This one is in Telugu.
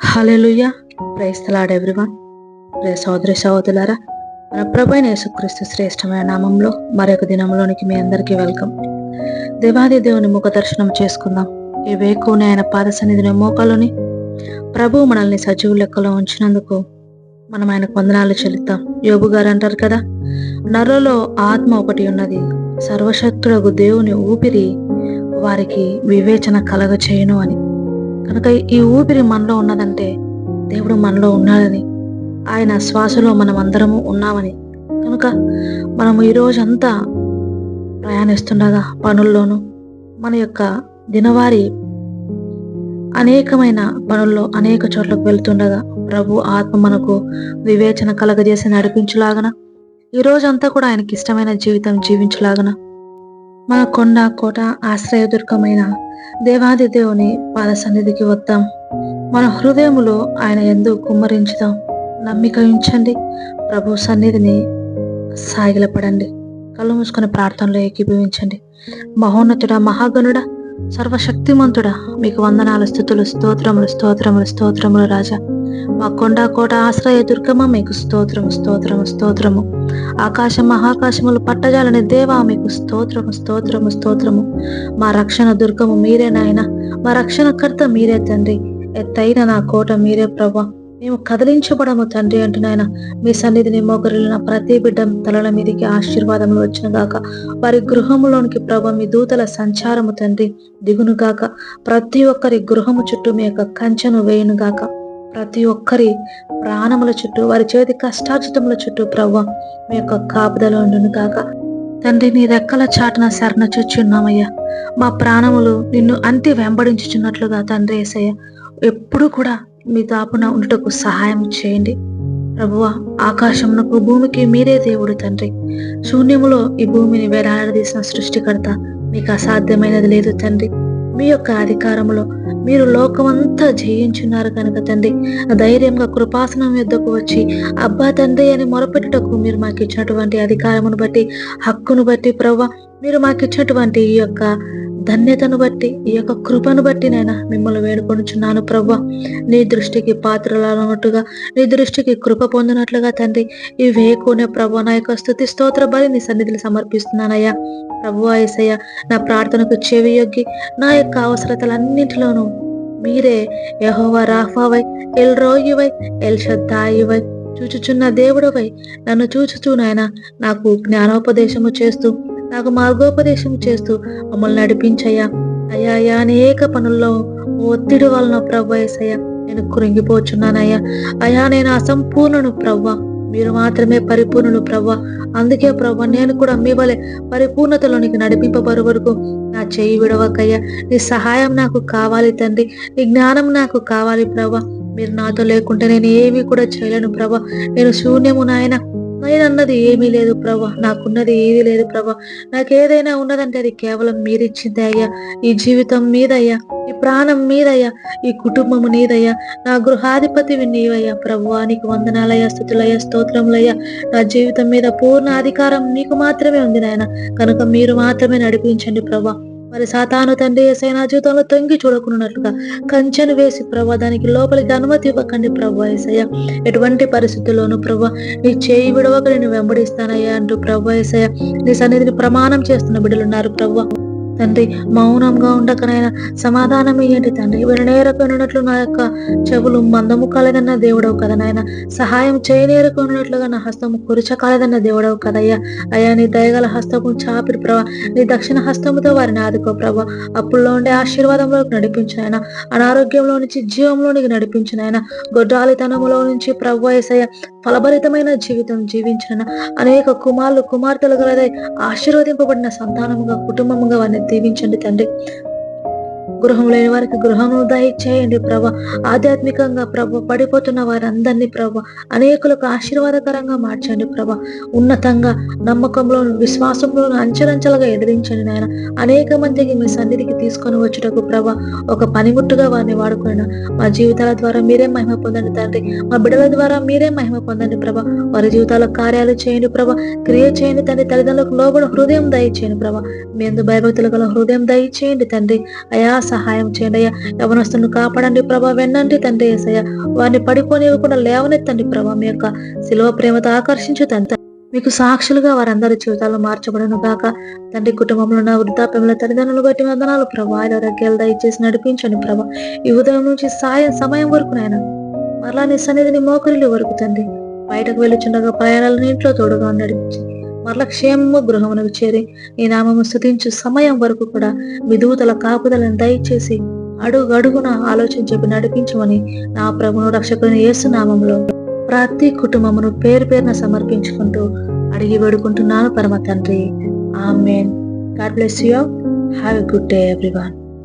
హల్లెలూయా. Praise the Lord everyone. ప్రియ సోదరి సహోదరులారా మన ప్రభు యేసుక్రీస్తు శ్రేష్టమైన నామంలో మరొక దినంలోనికి మీ అందరికీ వెల్కమ్. దేవాది దేవుని ముఖ దర్శనం చేసుకుందాం. ఈ వేకుని ఆయన పాద సన్నిధిని మోకాలోని ప్రభు మనల్ని సజీవు లెక్కలో ఉంచినందుకు మనం ఆయనకు వందనాలు చెల్లిద్దాం. యోబు గారు అంటారు కదా నరలో ఆత్మ ఒకటి ఉన్నది. సర్వశక్తులకు దేవుని ఊపిరి వారికి వివేచన కలగ చేయను అని. కనుక ఈ ఊపిరి మనలో ఉన్నదంటే దేవుడు మనలో ఉన్నాడని. ఆయన శ్వాసలో మనం అందరము ఉన్నామని. కనుక మనము ఈ రోజంతా ప్రయాణిస్తుండగా పనుల్లోనూ మన యొక్క దినవారి అనేకమైన పనుల్లో అనేక చోట్లకు వెళ్తుండగా ప్రభు ఆత్మ మనకు వివేచన కలగజేసి నడిపించులాగన. ఈ రోజంతా కూడా ఆయనకి ఇష్టమైన జీవితం జీవించులాగన. మన కొండ కోట ఆశ్రయదుర్గమైన దేవాది దేవుని పాద సన్నిధికి వద్దాం. మన హృదయములో ఆయన ఎందు కుమ్మరించుదాం. నమ్మిక ఉంచండి ప్రభు సన్నిధిని సాగిలపడండి. కళ్ళు మూసుకుని ప్రార్థనలో ఏకీభవించండి. మహోన్నతుడ మహాగణుడా సర్వశక్తిమంతుడా మీకు వందనాలు స్థుతులు స్తోత్రములు స్తోత్రములు స్తోత్రములు రాజా. మా కొండ కోట ఆశ్రయ దుర్గమ మీకు స్తోత్రము స్తోత్రము స్తోత్రము. ఆకాశం మహాకాశములు పట్టజాలని దేవా మీకు స్తోత్రము స్తోత్రము స్తోత్రము. మా రక్షణ దుర్గము మీరే నాయన మా రక్షణకర్త మీరే తండ్రి. ఎత్తైన నా కోట మీరే ప్రభా. మేము కదిలించబడము తండ్రి అంటున్నాయన మీ సన్నిధిని మోకరిల్లిన ప్రతి బిడ్డ తలల మీదకి ఆశీర్వాదములు వచ్చిన గాక. వారి గృహములోనికి ప్రభ మీ దూతల సంచారము తండ్రి దిగును గాక. ప్రతి ఒక్కరి గృహము చుట్టూ మీ యొక్క కంచెను వేయును గాక. ప్రతి ఒక్కరి ప్రాణముల చుట్టూ వారి చేతి కష్టార్జితముల చుట్టూ ప్రవ్వ మీ యొక్క కాపుదల ఉండును గాక. తండ్రి నీ రెక్కల చాటున శరణ చూచున్నామయ్యా. మా ప్రాణములు నిన్ను అంతి వెంబడించుచున్నట్లుగా తండ్రి ఏసయ్య. ఎప్పుడు కూడా మీ దాపున ఉండుటకు సహాయం చేయండి. ప్రభువ ఆకాశమునకు భూమికి మీరే దేవుడు తండ్రి. శూన్యములో ఈ భూమిని వేలాడదీసిన సృష్టికర్త మీకు అసాధ్యమైనది లేదు తండ్రి. మీ యొక్క అధికారములో మీరు లోకమంతా జయించున్నారు కనుక తండ్రి. ధైర్యంగా కృపాసనం యుద్ధకు వచ్చి అబ్బా తండ్రి అని మొరపెట్టుటకు మీరు మాకు ఇచ్చినటువంటి అధికారమును బట్టి హక్కును బట్టి ప్రవ్వ మీరు మాకు ఇచ్చినటువంటి ఈ యొక్క ధన్యతను బట్టి ఈ యొక్క కృపను బట్టి నేను మిమ్మల్ని వేడుకొనుచున్నాను ప్రభా నీ దృష్టికి పాత్రలన్నట్టుగా నీ దృష్టికి కృప పొందినట్లుగా తండ్రి ఈ వేకునే ప్రభు నా యొక్క స్థుతి స్తోత్ర బలి నీ సన్నిధిని సమర్పిస్తున్నానయ్యా. ప్రభు ఏసయ్య నా ప్రార్థనకు చెవి యొగ్గి నా యొక్క అవసరతలన్నింటిలోనూ మీరే యహోవా రాఫావై ఎల్ రోయివై ఎల్ షద్దాయివై చూచుచున్న దేవుడవై నన్ను చూచుచూ నాయన నాకు జ్ఞానోపదేశము చేస్తూ నాకు మార్గోపదేశం చేస్తూ మమ్మల్ని నడిపించయ్యా. అయ్యా అయ్యా అనేక పనుల్లో ఒత్తిడి వలన ప్రభు ఏసయ్యా నేను కృంగిపోచున్నానయ్యా. అయ్యా నేను అసంపూర్ణను ప్రవ్వ. మీరు మాత్రమే పరిపూర్ణులు ప్రవ్వ. అందుకే ప్రవ్వ నేను కూడా మీ వలె పరిపూర్ణతలోనికి నడిపింపబరు వరకు నా చేయి విడవకయ్యా. నీ సహాయం నాకు కావాలి తండ్రి. నీ జ్ఞానం నాకు కావాలి ప్రవ్వ. మీరు నాతో లేకుంటే నేను ఏమీ కూడా చేయలేను ప్రభా నేను శూన్యము నాయన నేనన్నది ఏమీ లేదు ప్రభా. నాకున్నది ఏది లేదు ప్రభా. నాకేదైనా ఉన్నదంటే అది కేవలం మీరిచ్చిందే అయ్యా. ఈ జీవితం మీదయ్యా. ఈ ప్రాణం మీదయ్యా. ఈ కుటుంబము నీదయ్యా. నా గృహాధిపతివి నీవయ్యా ప్రభువా నీకు వందనాలయ్యా స్థుతులయ్యా స్తోత్రములయ్యా. నా జీవితం మీద పూర్ణ అధికారం నీకు మాత్రమే ఉంది నాయన. కనుక మీరు మాత్రమే నడిపించండి ప్రభా. మరి సాతాను తండ్రి ఏసై జీవితంలో తొంగి చూడకున్నట్లుగా కంచెను వేసి ప్రభా దానికి లోపలికి అనుమతి ఇవ్వకండి ప్రభా ఏసయ్య. ఎటువంటి పరిస్థితుల్లోనూ ప్రభా నీ చేయి విడవక నేను వెంబడిస్తానయ్యా అంటూ ప్రభా ఏసయ్య నీ సన్నిధిని ప్రమాణం చేస్తున్న బిడ్డలున్నారు ప్రభా. తండ్రి మౌనంగా ఉండకనైనా సమాధానం ఇయ్యండి తండ్రి? విననేరకొనున్నట్లు నా యొక్క చెవులు మందము కాలేదన్న దేవుడవు కదా నాయన. సహాయం చేయనేరకొనున్నట్లుగా నా హస్తము కురిచకాలేదన్న దేవుడవు కదయ్యా. అయ్యా నీ దయగల హస్తము చాపిడి ప్రభా. నీ దక్షిణ హస్తముతో వారిని ఆదుకో ప్రభా. అప్పుల్లో ఉండే ఆశీర్వాదంలోకి నడిపించిన అనారోగ్యంలో నుంచి జీవంలోనికి నడిపించినాయన గొడ్రాలితనములో నుంచి ప్రభు ఏసయ్య ఫలభరితమైన జీవితం జీవించిన అనేక కుమారులు కుమార్తెలు గలదై ఆశీర్వదింపబడిన సంతానముగా కుటుంబముగా వారిని దీవించండి తండ్రి. గృహం లేని వారికి గృహము దయచేయండి ప్రభ. ఆధ్యాత్మికంగా ప్రభ పడిపోతున్న వారందరినీ ప్రభ అనేకులకు ఆశీర్వాదకరంగా మార్చండి ప్రభ. ఉన్నతంగా నమ్మకంలోను విశ్వాసంలోను అంచెలంచెలుగా ఎదిరించండి నాయన. అనేక మందికి మీ సన్నిధికి తీసుకొని వచ్చుటకు ప్రభ ఒక పనిముట్టుగా వారిని వాడుకున్న. మా జీవితాల ద్వారా మీరే మహిమ పొందండి తండ్రి. మా బిడ్డల ద్వారా మీరే మహిమ పొందండి ప్రభ. వారి జీవితాల కార్యాలు చేయండి ప్రభ. క్రియ చేయండి తండ్రి. తల్లిదండ్రులకు లోబడి హృదయం దయచేయండి ప్రభ. మీ ఎందు భయభక్తులు గల హృదయం దయచేయండి తండ్రి. అయాస సహాయం చేయండి అయ్యా యవనస్తులను కాపాడండి ప్రభా వెన్నండి తండ్రి ఏసయ్య. వారిని పడిపోనివ్వకుండా లేవనెత్తండి ప్రభా మీ యొక్క శిలువ ప్రేమతో ఆకర్షించు తండ్రి. మీకు సాక్షులుగా వారందరి జీవితాలు మార్చబడను గాక. తండ్రి కుటుంబంలో ఉన్న వృద్ధాప్యంలో తల్లిదండ్రులు బట్టి వందనాలు ప్రభా. ఆయన ఆరోగ్యాలు దయచేసి నడిపించండి ప్రభా. ఈ ఉదయం నుంచి సాయం సమయం వరకు నాయన. మరలా నీ సన్నిధిని మోకరిలు వరకు తండ్రి. బయటకు వెళ్ళుచుండగా ప్రయాణాలను ఇంట్లో తోడుగా నడిపించి మరల క్షేమము గృహమునకు చేరి నీ నామము స్థుతించు సమయం వరకు కూడా మీ కాపుదలను దయచేసి అడుగు అడుగున ఆలోచన చెప్పి నడిపించమని నా ప్రభును రక్షకుని యేసు నామంలో ప్రతి కుటుంబమును పేరు పేరున సమర్పించుకుంటూ అడిగి వేడుకుంటున్నాను పరమ తండ్రి. Amen. God bless you have a good day everyone.